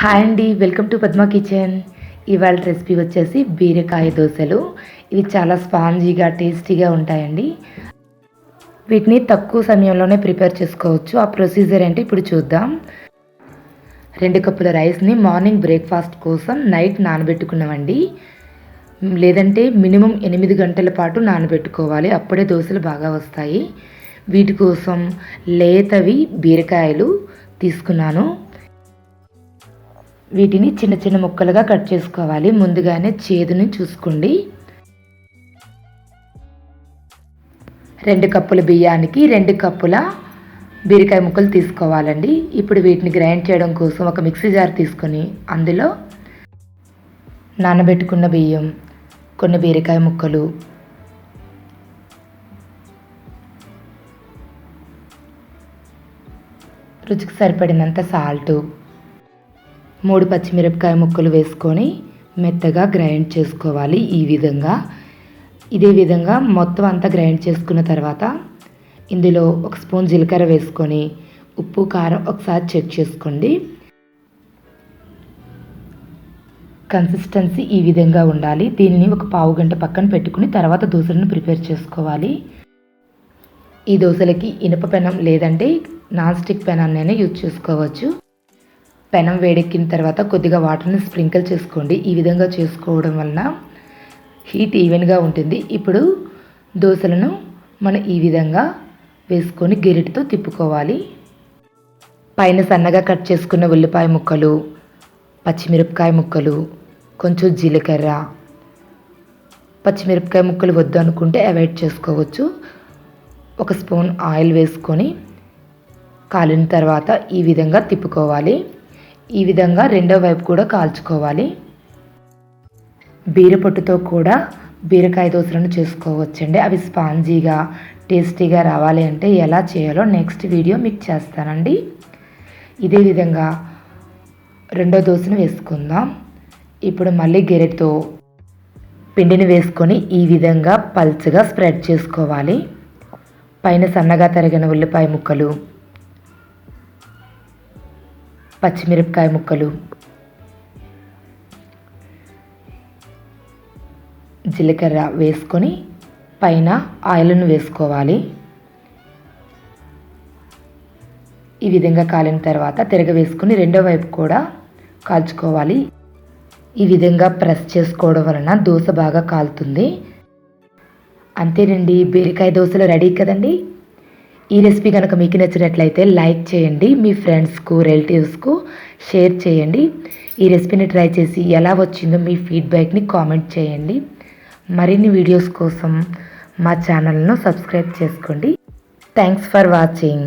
Hi అండి welcome to Padma kitchen. ఇవాళ recipe వచ్చేసి బీరకాయ దోశలు. ఇవి చాలా స్పాంజీగా టేస్టీగా ఉంటాయండి. వీటిని తక్కువ సమయంలోనే ప్రిపేర్ చేసుకోవచ్చు. ఆ ప్రొసీజర్ ఏంటి ఇప్పుడు చూద్దాం. రెండు కప్పుల రైస్ని మార్నింగ్ బ్రేక్ఫాస్ట్ కోసం నైట్ నానబెట్టుకున్నామండి. లేదంటే మినిమం ఎనిమిది గంటల పాటు నానబెట్టుకోవాలి. అప్పుడే దోశలు బాగా వస్తాయి. వీటి కోసం లేతవి బీరకాయలు తీసుకున్నాను. వీటిని చిన్న చిన్న ముక్కలుగా కట్ చేసుకోవాలి. ముందుగానే చేదుని చూసుకోండి. రెండు కప్పుల బియ్యానికి రెండు కప్పుల బీరకాయ ముక్కలు తీసుకోవాలండి. ఇప్పుడు వీటిని గ్రైండ్ చేయడం కోసం ఒక మిక్సీ జార్ తీసుకొని అందులో నానబెట్టుకున్న బియ్యం కొన్ని బీరకాయ ముక్కలు రుచికి సరిపడినంత సాల్టు మూడు పచ్చిమిరపకాయ ముక్కలు వేసుకొని మెత్తగా గ్రైండ్ చేసుకోవాలి ఈ విధంగా. ఇదే విధంగా మొత్తం అంతా గ్రైండ్ చేసుకున్న తర్వాత ఇందులో ఒక స్పూన్ జీలకర్ర వేసుకొని ఉప్పు కారం ఒకసారి చెక్ చేసుకోండి. కన్సిస్టెన్సీ ఈ విధంగా ఉండాలి. దీనిని ఒక పావు గంట పక్కన పెట్టుకుని తర్వాత దోశలను ప్రిపేర్ చేసుకోవాలి. ఈ దోశలకి ఇనుప పెనం లేదంటే నాన్ స్టిక్ పెనాన్నైనా యూజ్ చేసుకోవచ్చు. పెనం వేడెక్కిన తర్వాత కొద్దిగా వాటర్ని స్ప్రింకిల్ చేసుకోండి. ఈ విధంగా చేసుకోవడం వలన హీట్ ఈవెన్గా ఉంటుంది. ఇప్పుడు దోశలను మనం ఈ విధంగా వేసుకొని గెరిటితో తిప్పుకోవాలి. పైన సన్నగా కట్ చేసుకున్న ఉల్లిపాయ ముక్కలు పచ్చిమిరపకాయ ముక్కలు కొంచెం జీలకర్ర. పచ్చిమిరపకాయ ముక్కలు వద్దు అనుకుంటే అవాయిడ్ చేసుకోవచ్చు. ఒక స్పూన్ ఆయిల్ వేసుకొని కాలిన తర్వాత ఈ విధంగా తిప్పుకోవాలి. ఈ విధంగా రెండో వైపు కూడా కాల్చుకోవాలి. బీరపొట్టుతో కూడా బీరకాయ దోశలను చేసుకోవచ్చండి. అవి స్పాంజీగా టేస్టీగా రావాలి అంటే ఎలా చేయాలో నెక్స్ట్ వీడియో మీకు చేస్తానండి. ఇదే విధంగా రెండో దోశను వేసుకుందాం. ఇప్పుడు మళ్ళీ గెరెతో పిండిని వేసుకొని ఈ విధంగా పల్చగా స్ప్రెడ్ చేసుకోవాలి. పైన సన్నగా తరిగిన ఉల్లిపాయ ముక్కలు పచ్చిమిరపకాయ ముక్కలు జీలకర్ర వేసుకొని పైన ఆయిల్ను వేసుకోవాలి. ఈ విధంగా కాలిన తర్వాత తిరగ వేసుకుని రెండో వైపు కూడా కాల్చుకోవాలి. ఈ విధంగా ప్రెస్ చేసుకోవడం వలన దోశ బాగా కాలుతుంది. అంతేనండి బీరకాయ దోశలు రెడీ కదండి? ఈ రెసిపీ కనుక మీకు నచ్చినట్లయితే లైక్ చేయండి మీ ఫ్రెండ్స్కు రిలేటివ్స్కు షేర్ చేయండి. ఈ రెసిపీని ట్రై చేసి ఎలా వచ్చిందో మీ ఫీడ్బ్యాక్ని కామెంట్ చేయండి. మరిన్ని వీడియోస్ కోసం మా ఛానల్ను సబ్స్క్రైబ్ చేసుకోండి. Thanks for watching